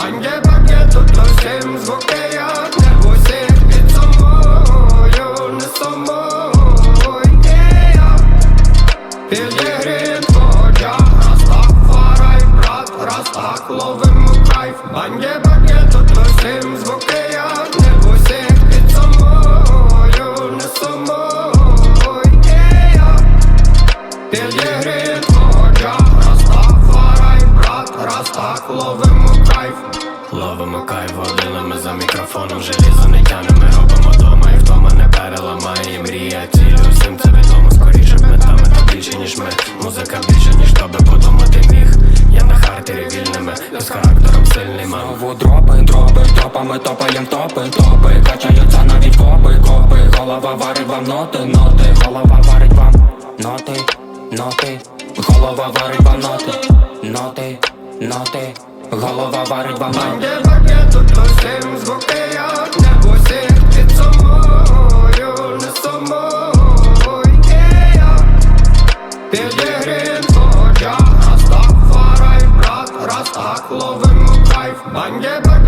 Банге банге тут усім звуки як не усіх під самою, не самою я Підігріт водя, раз так фарай, брат, раз так ловимо кайф Банге банге тут усім звуки як не усіх під самою, не самою я Підігріт водя, раз так фарай, брат, раз так ловимо кайф Ловимо кайф годинами за мікрофоном, желізо не тяне, ми робимо дома, і хто мене переламає, і мрія. Цілю всім це відомо, скоріше метами та більше, ніж ми. Музика більше, ніж хто би подумати міг. Я на хартері вільними, і з характером сильний мам Знову дропи, дропи, топами топаєм топи, топи. Качаються навіть копи, копи. Голова варить вам ноти, ноти. Голова варить вам ноти, ноти. Голова варить вам ноти, ноти, ноти голова варить банан тут носим звуки, як небо сіх під собою, не собою. Я Підігрін твого джа, так фарай, брат, раз так ловимо кайф. Банді